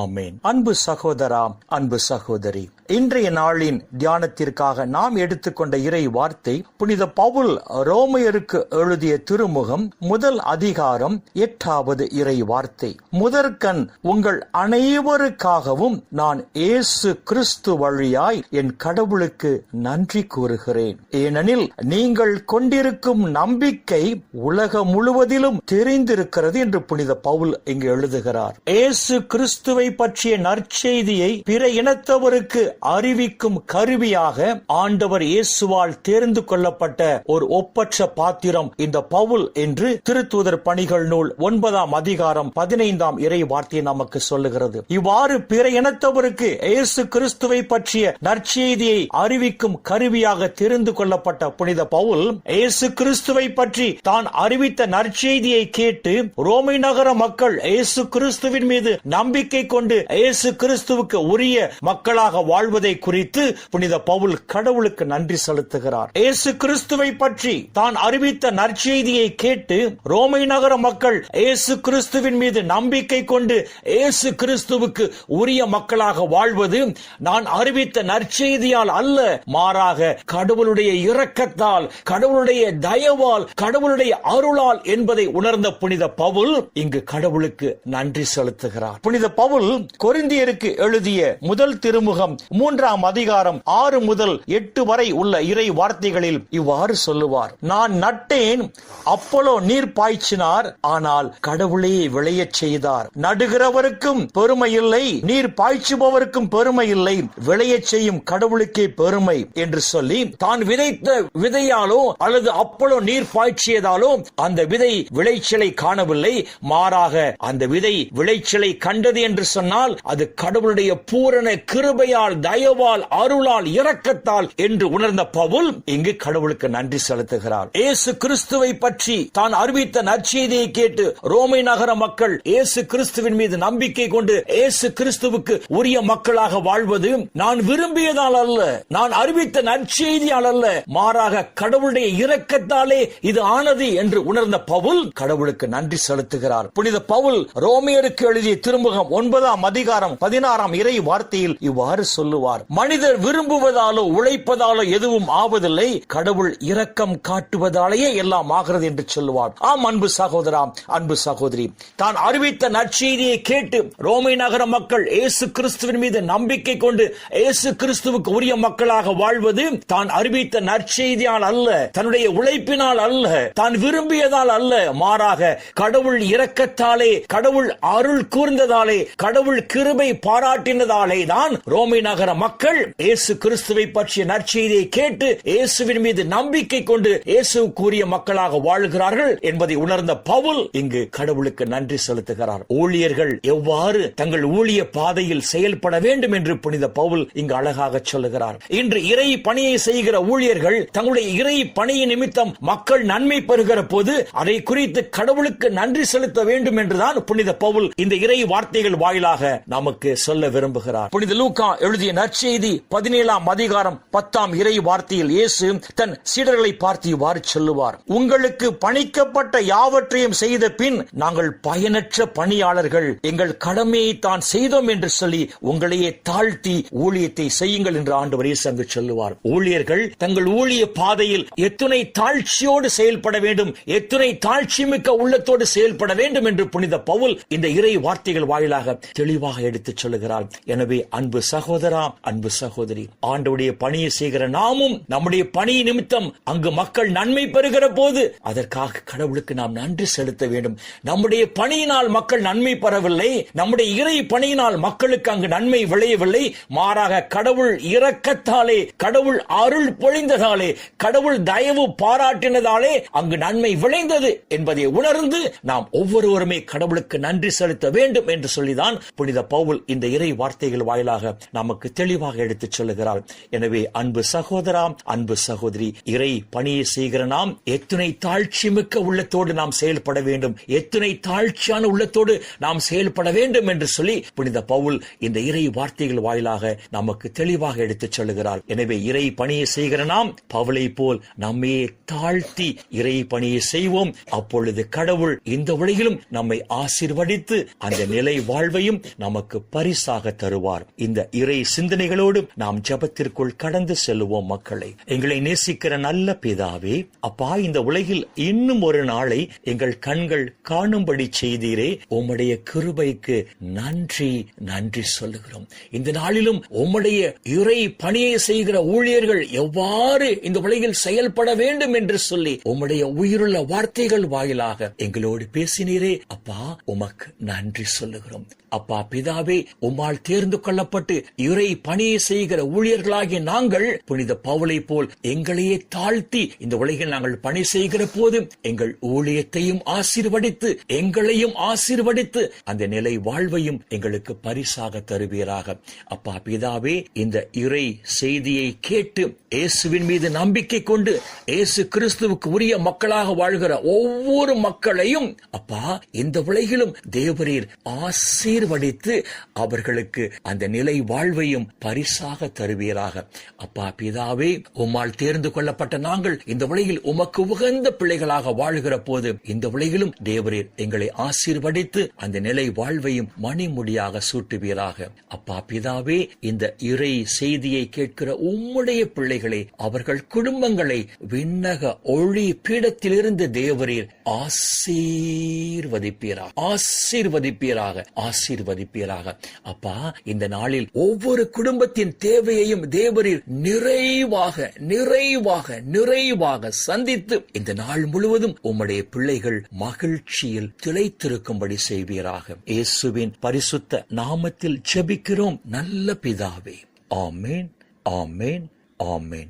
ஆமேன். அன்பு சகோதரா அன்பு சகோதரி இன்றைய நாளின் தியானத்திற்காக நாம் எடுத்துக்கொண்ட இறை வார்த்தை புனித பவுல் ரோமையருக்கு எழுதிய திருமுகம் முதல் அதிகாரம் எட்டாவது இறை வார்த்தை. முதற்கண் உங்கள் அனைவருக்காகவும் நான் இயேசு கிறிஸ்து வழியாய் என் கடவுளுக்கு நன்றி கூறுகிறேன். ஏனெனில் நீங்கள் கொண்டிருக்கும் நம்பிக்கை உலகம் முழுவதிலும் தெரிந்திருக்கிறது என்று புனித பவுல் இங்கு எழுதுகிறார். இயேசு கிறிஸ்துவை பற்றிய நற்செய்தியை பிற இனத்தவருக்கு அறிவிக்கும் கருவியாக ஆண்டவர் இயேசுவால் தேர்ந்து கொள்ளப்பட்ட ஒரு ஒப்பற்ற பாத்திரம் இந்த பவுல் என்று திருத்துதர் பணிகள் நூல் ஒன்பதாம் அதிகாரம் பதினைந்தாம் இறை வார்த்தை நமக்கு சொல்லுகிறது. இவ்வாறு பிற இனத்தவருக்கு இயேசு கிறிஸ்துவை பற்றிய நற்செய்தியை அறிவிக்கும் கருவியாக தெரிந்து கொள்ளப்பட்ட புனித பவுல் இயேசு கிறிஸ்துவை பற்றி தான் அறிவித்த நற்செய்தியை கேட்டு ரோமை நகர மக்கள் இயேசு கிறிஸ்துவின் மீது நம்பிக்கை கொண்டு இயேசு கிறிஸ்துவுக்கு உரிய மக்களாக வாழ்வதை குறித்து புனித பவுல் கடவுளுக்கு நன்றி செலுத்துகிறார். இயேசு கிறிஸ்துவை பற்றி தான் அறிவித்த நற்செய்தியை கேட்டு ரோமை நகர மக்கள் இயேசு கிறிஸ்துவின் மீது நம்பிக்கை கொண்டு இயேசு கிறிஸ்துவுக்கு உரிய மக்களாக வாழ்வது நான் அறிவித்த நற்செய்தியால் அல்ல மாறாக கடவுளுடைய இரக்கத்தால் கடவுளுடைய தயவால் கடவுளுடைய அருளால் என்பதை உணர்ந்த புனித பவுல் இங்கு கடவுளுக்கு நன்றி செலுத்துகிறார். புனித பவுல் பவுல் கொரிந்தியருக்கு எழுதிய முதல் திருமுகம் மூன்றாம் அதிகாரம் ஆறு முதல் எட்டு வரை உள்ள இறை வார்த்தைகளில் இவ்வாறு சொல்லுவார். நான் நட்டேன் அப்போலோ நீர் பாய்ச்சினார் ஆனால் கடவுளே விளையச் செய்தார். நடுகிறவருக்கும் பெருமை இல்லை நீர் பாய்ச்சுபவருக்கும் பெருமை இல்லை விளையச் செய்யும் கடவுளுக்கே பெருமை என்று சொல்லி தான் விதைத்த விதையாலோ அல்லது அப்பளோ நீர் பாய்ச்சியதாலோ அந்த விதை விளைச்சலை காணவில்லை மாறாக அந்த விதை விளைச்சலை கண்டது என்று சொன்னால் அது கடவுளுடைய பூரண கிருபையால் தயவால் அருளால் இரக்கத்தால் என்று உணர்ந்த பவுல் இங்கு கடவுளுக்கு நன்றி செலுத்துகிறார். இயேசு கிறிஸ்துவை பற்றி தான் அறிவித்த நற்செய்தியை கேட்டு ரோமை நகர மக்கள் இயேசு கிறிஸ்துவின் மீது நம்பிக்கை கொண்டு இயேசு கிறிஸ்துவுக்கு உரிய மக்களாக வாழ்வது நான் விரும்பியதால் அல்ல. நான் அறிவித்த நற்செய்தியால் அல்ல. மாறாக கடவுளுடைய இரக்கத்தாலே இது ஆனது என்று உணர்ந்த பவுல் கடவுளுக்கு நன்றி செலுத்துகிறார். புனித பவுல் ரோமியருக்கு எழுதிய திருமுகம் ஒன்பதாம் அதிகாரம் பதினாறாம் இறை வார்த்தையில் இவ்வாறு சொல்லுவார். மனிதர் விரும்புவதாலோ உழைப்பதாலோ எதுவும் ஆவதில்லை கடவுள் இரக்கம் காட்டுவதாலேயே எல்லாம் ஆகிறது என்று சொல்லுவார். ஆம் அன்பு சகோதரா அன்பு சகோதரி தான் அறிவித்த நற்செய்தியை கேட்டு ரோமை நகர மக்கள் இயேசு கிறிஸ்துவின் மீது நம்பிக்கை கொண்டு இயேசு கிறிஸ்துவுக்கு உரிய மக்களாக வாழ்வது தான் அறிவித்த நற்செய்தியால் அல்ல தன்னுடைய உழைப்பினால் அல்ல தான் விரும்பியதால் அல்ல. மாறாக கடவுள் இரக்கத்தாலே கடவுள் அருள் கூர்ந்ததாலே கடவுள் கிருபை பாராட்டினதாலே தான் ரோமை நகர மக்கள் இயேசு கிறிஸ்துவை பற்றிய நற்செய்தியை கேட்டு இயேசுவின் மீது நம்பிக்கை கொண்டு இயேசு கூறிய மக்களாக வாழ்கிறார்கள் என்பதை உணர்ந்த பவுல் இங்கு கடவுளுக்கு நன்றி செலுத்துகிறார். ஊழியர்கள் எவ்வாறு தங்கள் ஊழிய பாதையில் செயல்பட வேண்டும் என்று புனித பவுல் இங்கு அழகாக சொல்லுகிறார். இன்று இறை பணியை செய்கிற ஊழியர்கள் தங்களுடைய இறை பணியின் நிமித்தம் மக்கள் நன்மை பெறுகிற போது அதை குறித்து கடவுளுக்கு நன்றி செலுத்த வேண்டும் என்றுதான் புனித பவுல் இந்த இறை வார்த்தைகள் வாயிலாக நமக்கு சொல்ல விரும்புகிறார். புனித லூக்கா எழுதிய நற்செய்தி பதினேழாம் அதிகாரம் பத்தாம் இறை வார்த்தையில் இயேசு தன் சீடர்களை பார்த்து இவ்வாறு சொல்லுவார். உங்களுக்கு பணிக்கப்பட்ட யாவற்றையும் செய்த பின் நாங்கள் பயனற்ற பணியாளர்கள். எங்கள் கடமையை தான் செய்தோம் என்று சொல்லி உங்களையே தாழ்த்தி ஊழியத்தை செய்யுங்கள் என்று ஆண்டவர் இயேசு அங்கு சொல்லுவார். ஊழியர்கள் தங்கள் ஊழிய பாதையில் எத்துணை தாழ்ச்சியோடு செயல்பட வேண்டும் எத்துணை தாழ்ச்சி மிக்க உள்ளத்தோடு செயல்பட வேண்டும் என்று புனித பவுல் இந்த இறை வார்த்தைகள் வாயிலாக தெளிவாக எடுத்துச் சொல்லுகிறார் எனவே அன்பு சகோதரா அன்பு சகோதரி ஆண்டவுடைய பணியை செய்கிற நாமும் நம்முடைய பணி நிமித்தம் அங்கு மக்கள் நன்மை பெறுகிற போது அதற்காக கடவுளுக்கு நாம் நன்றி செலுத்த வேண்டும். நம்முடைய பணியினால் மக்கள் நன்மை பெறவில்லை. நம்முடைய இறை பணியினால் மக்களுக்கு அங்கு நன்மை விளையவில்லை. மாறாக கடவுள் இரக்கத்தாலே கடவுள் அருள் பொழிந்ததாலே கடவுள் தயவு பாராட்டினதாலே அங்கு நன்மை விளைந்தது என்பதை உணர்ந்து நாம் ஒவ்வொருவருமே கடவுளுக்கு நன்றி செலுத்த வேண்டும் என்று சொல்லிதான் என்பதைத்தான் புனித பவுல் இந்த இறை வார்த்தைகள் வாயிலாக நமக்கு தெளிவாக எடுத்துச் சொல்லுகிறார். எனவே அன்பு சகோதரா அன்பு சகோதரி இறை பணியை செய்கிற நாம் எத்தனை தாழ்ச்சி மிக்க உள்ளத்தோடு நாம் செயல்பட வேண்டும். எத்தனை தாழ்ச்சியான உள்ளத்தோடு நாம் செயல்பட வேண்டும் என்று சொல்லி புனித பவுல் இந்த இறை வார்த்தைகள் வாயிலாக நமக்கு தெளிவாக எடுத்துச் சொல்லுகிறார். எனவே இறை பணியை செய்கிற நாம் பவுலை போல் நம்மையே தாழ்த்தி இறை பணியை செய்வோம். அப்பொழுது கடவுள் இந்த உலகிலும் நம்மை ஆசிர்வதித்து அந்த நிலை வாழ்வை வாழ்வையும் நமக்கு பரிசாக தருவார். இந்த இறை சிந்தனைகளோடு நாம் ஜெபத்திற்குள் கடந்து செல்லுவோம் மக்களை. எங்களை நேசிக்கிற நல்ல பிதாவே அப்பா இந்த உலகில் இன்னும் ஒரு நாளை எங்கள் கண்கள் காணும்படி செய்தீரே. உம்முடைய கிருபைக்கு நன்றி நன்றி சொல்லுகிறோம். இந்த நாளிலும் உம்முடைய இறை பணியை செய்கிற ஊழியர்கள் எவ்வாறு இந்த உலகில் செயல்பட வேண்டும் என்று சொல்லி உம்முடைய உயிருள்ள வார்த்தைகள் வாயிலாக எங்களோடு பேசினீரே. அப்பா உமக்கு நன்றி சொல்லுகிறோம். அப்பா பிதாவே உம்மால் தேர்ந்து கொள்ளப்பட்டு இறை பணியை செய்கிற ஊழியர்களாகிய நாங்கள் புனித பவுலை போல் எங்களையே தாழ்த்தி இந்த உலகில் நாங்கள் பணி செய்கிற போது எங்கள் ஊழியத்தையும் ஆசீர்வடித்து எங்களையும் ஆசீர்வடித்து அந்த நிலை வாழ்வையும் எங்களுக்கு பரிசாக தருவீராக. அப்பா பிதாவே இந்த இறை செய்தியை கேட்டு இயேசுவின் மீது நம்பிக்கை கொண்டு இயேசு கிறிஸ்துவுக்கு உரிய மக்களாக வாழ்கிற ஒவ்வொரு மக்களையும் அப்பா இந்த உலகிலும் தேவரீர் ஆசீர்வதித்து அவர்களுக்கு அந்த நிலை வாழ்வையும் பரிசாக தருவீராக. அப்பா பிதாவே உம்மால் தேர்ந்து கொள்ளப்பட்ட நாங்கள் இந்த உலகில் உமக்கு உகந்த பிள்ளைகளாக வாழ்கிற போது இந்த உலகிலும் தேவரீர் எங்களை ஆசீர்வதித்து அந்த நிலை வாழ்வையும் மணிமுடியாக சூட்டுவீராக. அப்பா பிதாவே இந்த இறை செய்தியை கேட்கிற உம்முடைய பிள்ளைகளை அவர்கள் குடும்பங்களை விண்ணக ஒளி பீடத்திலிருந்து தேவரீர் ஆசீர்வதிப்பீராக. ஆசீர்வதிப்பீராக. ஆசீர்வதிப்பீராக. அப்பா இந்த நாளில் ஒவ்வொரு குடும்பத்தின் தேவையையும் தேவரீர் நிறைவாக நிறைவாக நிறைவாக சந்தித்து இந்த நாள் முழுவதும் உம்முடைய பிள்ளைகள் மகிழ்ச்சியில் திளைத்திருக்கும்படி செய்வீராக. இயேசுவின் பரிசுத்த நாமத்தில் ஜெபிக்கிறோம். நல்ல பிதாவே. ஆமேன் ஆமேன் ஆமேன்.